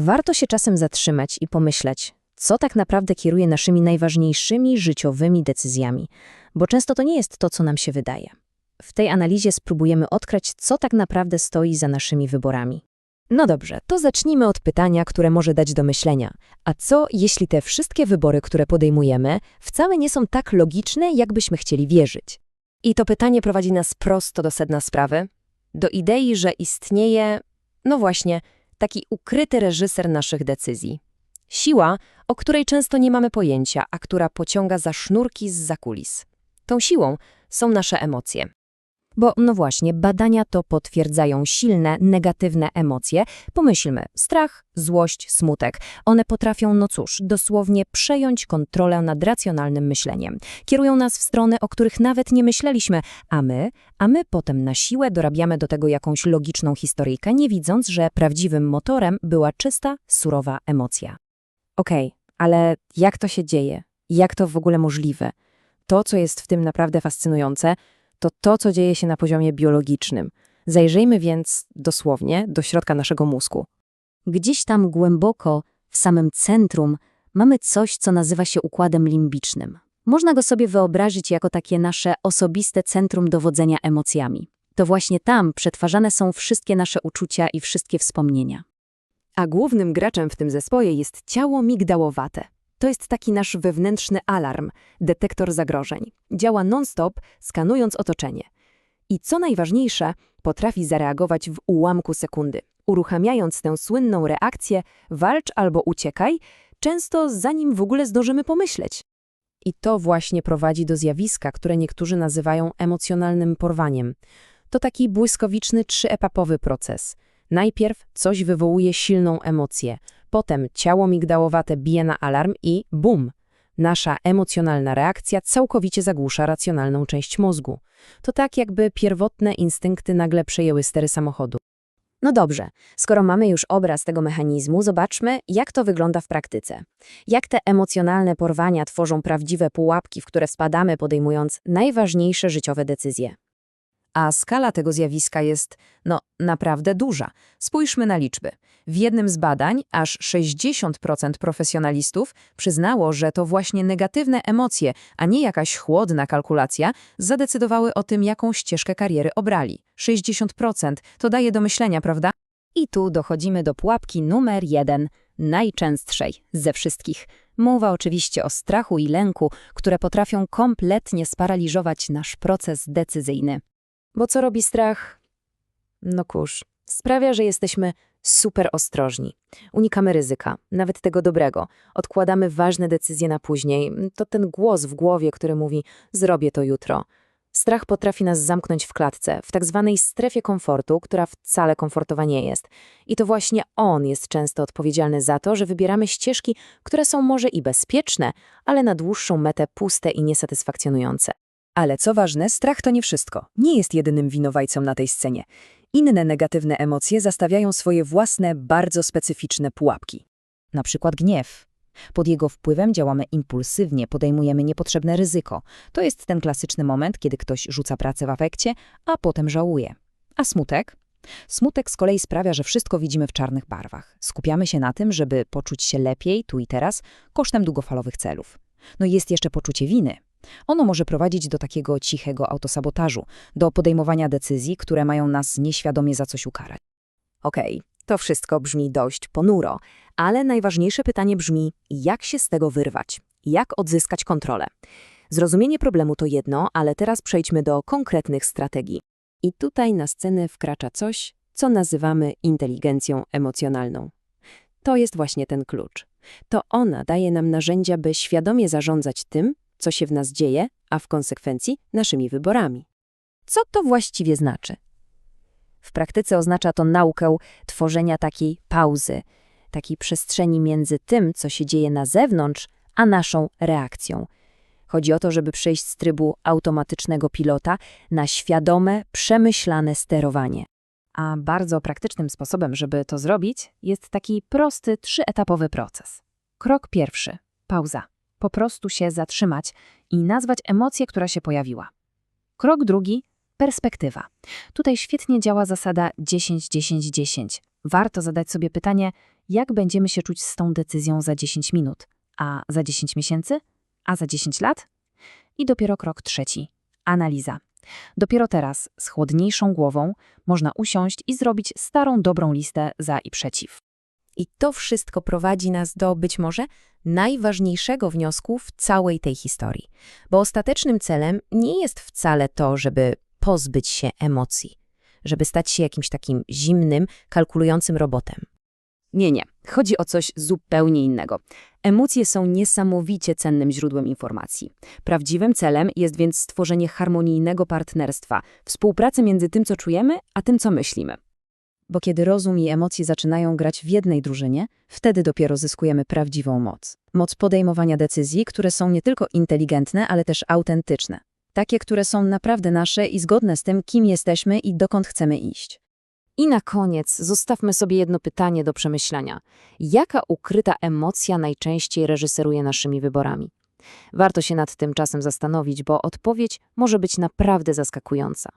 Warto się czasem zatrzymać i pomyśleć, co tak naprawdę kieruje naszymi najważniejszymi życiowymi decyzjami, bo często to nie jest to, co nam się wydaje. W tej analizie spróbujemy odkryć, co tak naprawdę stoi za naszymi wyborami. No dobrze, to zacznijmy od pytania, które może dać do myślenia. A co, jeśli te wszystkie wybory, które podejmujemy, wcale nie są tak logiczne, jakbyśmy chcieli wierzyć? I to pytanie prowadzi nas prosto do sedna sprawy, do idei, że istnieje, no właśnie, taki ukryty reżyser naszych decyzji. Siła, o której często nie mamy pojęcia, a która pociąga za sznurki z zakulis. Tą siłą są nasze emocje. Bo no właśnie, badania to potwierdzają silne, negatywne emocje. Pomyślmy, strach, złość, smutek. One potrafią, no cóż, dosłownie przejąć kontrolę nad racjonalnym myśleniem. Kierują nas w strony, o których nawet nie myśleliśmy, a my, a my potem na siłę dorabiamy do tego jakąś logiczną historyjkę, nie widząc, że prawdziwym motorem była czysta, surowa emocja. Okej, okay, ale jak to się dzieje? Jak to w ogóle możliwe? To, co jest w tym naprawdę fascynujące, to to, co dzieje się na poziomie biologicznym. Zajrzyjmy więc dosłownie do środka naszego mózgu. Gdzieś tam głęboko, w samym centrum, mamy coś, co nazywa się układem limbicznym. Można go sobie wyobrazić jako takie nasze osobiste centrum dowodzenia emocjami. To właśnie tam przetwarzane są wszystkie nasze uczucia i wszystkie wspomnienia. A głównym graczem w tym zespołie jest ciało migdałowate. To jest taki nasz wewnętrzny alarm, detektor zagrożeń. Działa non-stop, skanując otoczenie. I co najważniejsze, potrafi zareagować w ułamku sekundy, uruchamiając tę słynną reakcję walcz albo uciekaj, często zanim w ogóle zdążymy pomyśleć. I to właśnie prowadzi do zjawiska, które niektórzy nazywają emocjonalnym porwaniem. To taki błyskowiczny, trzyetapowy proces. Najpierw coś wywołuje silną emocję – Potem ciało migdałowate bije na alarm i bum! Nasza emocjonalna reakcja całkowicie zagłusza racjonalną część mózgu. To tak, jakby pierwotne instynkty nagle przejęły stery samochodu. No dobrze, skoro mamy już obraz tego mechanizmu, zobaczmy, jak to wygląda w praktyce. Jak te emocjonalne porwania tworzą prawdziwe pułapki, w które spadamy, podejmując najważniejsze życiowe decyzje a skala tego zjawiska jest, no, naprawdę duża. Spójrzmy na liczby. W jednym z badań aż 60% profesjonalistów przyznało, że to właśnie negatywne emocje, a nie jakaś chłodna kalkulacja, zadecydowały o tym, jaką ścieżkę kariery obrali. 60% to daje do myślenia, prawda? I tu dochodzimy do pułapki numer jeden, najczęstszej ze wszystkich. Mowa oczywiście o strachu i lęku, które potrafią kompletnie sparaliżować nasz proces decyzyjny. Bo co robi strach? No kurz, sprawia, że jesteśmy super ostrożni. Unikamy ryzyka, nawet tego dobrego. Odkładamy ważne decyzje na później. To ten głos w głowie, który mówi: Zrobię to jutro. Strach potrafi nas zamknąć w klatce, w tak zwanej strefie komfortu, która wcale komfortowa nie jest. I to właśnie on jest często odpowiedzialny za to, że wybieramy ścieżki, które są może i bezpieczne, ale na dłuższą metę puste i niesatysfakcjonujące. Ale co ważne, strach to nie wszystko. Nie jest jedynym winowajcą na tej scenie. Inne negatywne emocje zastawiają swoje własne, bardzo specyficzne pułapki. Na przykład gniew. Pod jego wpływem działamy impulsywnie, podejmujemy niepotrzebne ryzyko. To jest ten klasyczny moment, kiedy ktoś rzuca pracę w afekcie, a potem żałuje. A smutek? Smutek z kolei sprawia, że wszystko widzimy w czarnych barwach. Skupiamy się na tym, żeby poczuć się lepiej tu i teraz, kosztem długofalowych celów. No i jest jeszcze poczucie winy. Ono może prowadzić do takiego cichego autosabotażu, do podejmowania decyzji, które mają nas nieświadomie za coś ukarać. Okej, okay, to wszystko brzmi dość ponuro, ale najważniejsze pytanie brzmi, jak się z tego wyrwać? Jak odzyskać kontrolę? Zrozumienie problemu to jedno, ale teraz przejdźmy do konkretnych strategii. I tutaj na scenę wkracza coś, co nazywamy inteligencją emocjonalną. To jest właśnie ten klucz. To ona daje nam narzędzia, by świadomie zarządzać tym, co się w nas dzieje, a w konsekwencji naszymi wyborami. Co to właściwie znaczy? W praktyce oznacza to naukę tworzenia takiej pauzy, takiej przestrzeni między tym, co się dzieje na zewnątrz, a naszą reakcją. Chodzi o to, żeby przejść z trybu automatycznego pilota na świadome, przemyślane sterowanie. A bardzo praktycznym sposobem, żeby to zrobić, jest taki prosty, trzyetapowy proces. Krok pierwszy pauza po prostu się zatrzymać i nazwać emocję, która się pojawiła. Krok drugi perspektywa. Tutaj świetnie działa zasada 10-10-10. Warto zadać sobie pytanie, jak będziemy się czuć z tą decyzją za 10 minut, a za 10 miesięcy, a za 10 lat? I dopiero krok trzeci analiza. Dopiero teraz, z chłodniejszą głową, można usiąść i zrobić starą, dobrą listę za i przeciw. I to wszystko prowadzi nas do być może najważniejszego wniosku w całej tej historii, bo ostatecznym celem nie jest wcale to, żeby pozbyć się emocji, żeby stać się jakimś takim zimnym, kalkulującym robotem. Nie, nie. Chodzi o coś zupełnie innego. Emocje są niesamowicie cennym źródłem informacji. Prawdziwym celem jest więc stworzenie harmonijnego partnerstwa, współpracy między tym, co czujemy, a tym, co myślimy. Bo kiedy rozum i emocje zaczynają grać w jednej drużynie, wtedy dopiero zyskujemy prawdziwą moc. Moc podejmowania decyzji, które są nie tylko inteligentne, ale też autentyczne. Takie, które są naprawdę nasze i zgodne z tym, kim jesteśmy i dokąd chcemy iść. I na koniec zostawmy sobie jedno pytanie do przemyślenia. Jaka ukryta emocja najczęściej reżyseruje naszymi wyborami? Warto się nad tym czasem zastanowić, bo odpowiedź może być naprawdę zaskakująca.